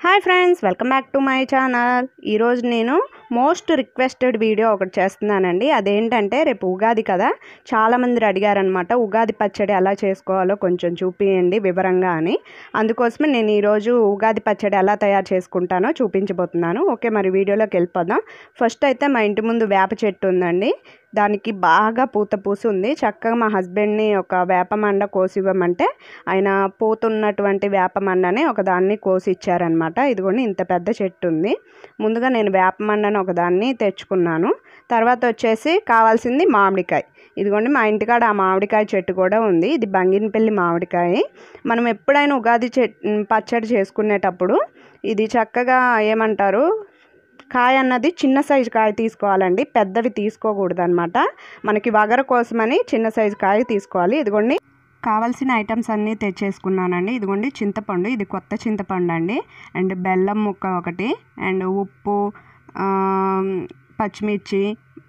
Hi friends welcome back to my channel. ఈరోజు నేను most requested video ఒకటి చేస్తున్నానండి. అదేంటంటే రేపు ఉగాది కదా చాలామంది అడిగారనమాట ఉగాది పచ్చడి ఎలా చేసుకోవాలో కొంచెం చూపియండి వివరంగా అని. అందుకోసమే నేను ఈరోజు ఉగాది పచ్చడి ఎలా తయారు చేసుకుంటానో చూపించబోతున్నాను. ఓకే మరి వీడియోలోకి వెళ్ళిపోదాం. ఫస్ట్ అయితే మా ఇంటి ముందు వేప చెట్టు ఉందండి. దానికి బాగా పూత పూసి ఉంది చక్కగా మా హస్బెండ్ని ఒక వేపమండ కోసి ఇవ్వమంటే ఆయన పూతున్నటువంటి వేపమండని ఒక దాన్ని కోసి ఇచ్చారనమాట ఇదిగోండి ఇంత పెద్ద చెట్టు ఉంది ముందుగా నేను వేపమండని ఒకదాన్ని ఒక దాన్ని తెచ్చుకున్నాను. తర్వాత వచ్చేసి కావాల్సింది మామిడికాయ. ఇదిగోండి మా ఇంటికాడ ఆ మామిడికాయ చెట్టు కూడా ఉంది. ఇది బంగినపల్లి మామిడికాయ. మనం ఎప్పుడైనా ఉగాది చెట్ పచ్చడి చేసుకునేటప్పుడు ఇది చక్కగా ఏమంటారు? కాయ అన్నది చిన్న సైజు కాయ తీసుకోవాలండి. పెద్దవి తీసుకోకూడదు అనమాట మనకి వగర కోసమని చిన్న సైజు కాయ తీసుకోవాలి. ఇదిగోండి కావాల్సిన ఐటమ్స్ అన్నీ తెచ్చేసుకున్నానండి. ఇదిగోండి చింతపండు. ఇది కొత్త చింతపండు అండి అండ్ బెల్లం ముక్క ఒకటి. అండ్ ఉప్పు పచ్చిమిర్చి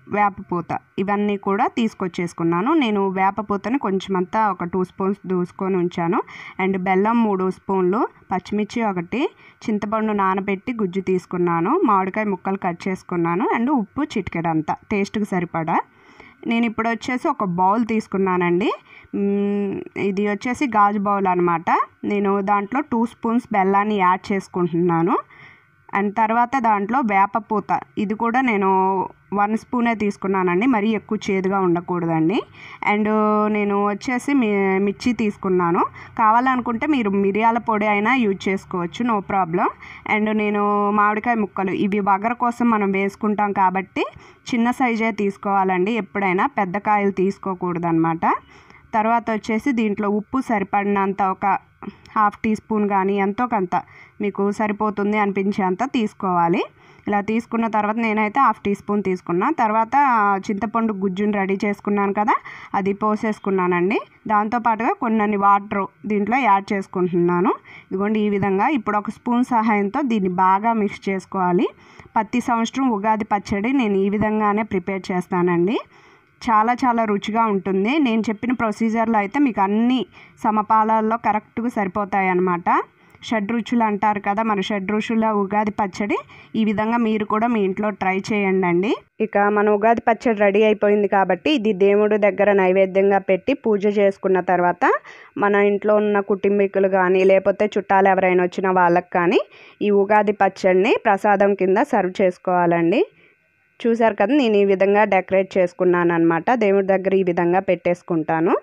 వేపపూత ఇవన్నీ కూడా తీసుకొచ్చేసుకున్నాను. నేను వేపపూతని కొంచెం అంతా ఒక టూ స్పూన్స్ దూసుకొని ఉంచాను. అండ్ బెల్లం మూడు స్పూన్లు పచ్చిమిర్చి ఒకటి చింతపండు నానబెట్టి గుజ్జు తీసుకున్నాను. మామిడికాయ ముక్కలు కట్ చేసుకున్నాను. అండ్ ఉప్పు చిటికెడంతా టేస్ట్కి సరిపడా. నేను ఇప్పుడు వచ్చేసి ఒక బౌల్ తీసుకున్నానండి. ఇది వచ్చేసి గాజు బౌల్ అనమాట నేను దాంట్లో టూ స్పూన్స్ బెల్లాన్ని యాడ్ చేసుకుంటున్నాను. అండ్ తర్వాత దాంట్లో వేపపూత ఇది కూడా నేను వన్ స్పూనే తీసుకున్నానండి. మరీ ఎక్కువ చేదుగా ఉండకూడదండి. అండ్ నేను వచ్చేసి మిర్చి తీసుకున్నాను. కావాలనుకుంటే మీరు మిరియాల పొడి అయినా యూజ్ చేసుకోవచ్చు. No problem. అండ్ నేను మామిడికాయ ముక్కలు. ఇవి వగర కోసం మనం వేసుకుంటాం కాబట్టి చిన్న సైజే తీసుకోవాలండి. ఎప్పుడైనా పెద్ద కాయలు తీసుకోకూడదు అనమాట తర్వాత వచ్చేసి దీంట్లో ఉప్పు సరిపడినంత ఒక హాఫ్ టీ స్పూన్ కానీ ఎంతో కొంత మీకు సరిపోతుంది అనిపించేంత తీసుకోవాలి. ఇలా తీసుకున్న తర్వాత నేనైతే హాఫ్ టీ స్పూన్ తీసుకున్నా. తర్వాత చింతపండు గుజ్జుని రెడీ చేసుకున్నాను కదా అది పోసేసుకున్నానండి. దాంతోపాటుగా కొన్ని వాటర్ దీంట్లో యాడ్ చేసుకుంటున్నాను. ఇదిగోండి ఈ విధంగా ఇప్పుడు ఒక స్పూన్ సహాయంతో దీన్ని బాగా మిక్స్ చేసుకోవాలి. ప్రతి సంవత్సరం ఉగాది పచ్చడి నేను ఈ విధంగానే ప్రిపేర్ చేస్తానండి. చాలా చాలా రుచిగా ఉంటుంది. నేను చెప్పిన ప్రొసీజర్లో అయితే మీకు అన్ని సమపాలల్లో కరెక్ట్గా సరిపోతాయి అన్నమాట. షడ్ రుచులు అంటారు కదా మన షడ్ రుచుల ఉగాది పచ్చడి. ఈ విధంగా మీరు కూడా మీ ఇంట్లో ట్రై చేయండి అండి ఇక మన ఉగాది పచ్చడి రెడీ అయిపోయింది కాబట్టి ఇది దేవుడి దగ్గర నైవేద్యంగా పెట్టి పూజ చేసుకున్న తర్వాత మన ఇంట్లో ఉన్న కుటుంబీకులు కానీ లేకపోతే చుట్టాలు ఎవరైనా వచ్చిన వాళ్ళకి కానీ ఈ ఉగాది పచ్చడిని ప్రసాదం కింద సర్వ్ చేసుకోవాలండి. చూసారు కదా నేను ఈ విధంగా డెకరేట్ చేసుకున్నాను అనమాట దేవుడి దగ్గర ఈ విధంగా పెట్టేసుకుంటాను.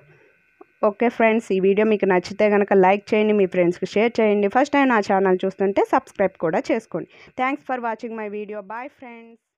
ఓకే ఫ్రెండ్స్ ఈ వీడియో మీకు నచ్చితే కనుక లైక్ చేయండి మీ ఫ్రెండ్స్కి షేర్ చేయండి. ఫస్ట్ టైం నా ఛానల్ చూస్తుంటే సబ్స్క్రైబ్ కూడా చేసుకోండి. Thanks for watching my video. Bye friends.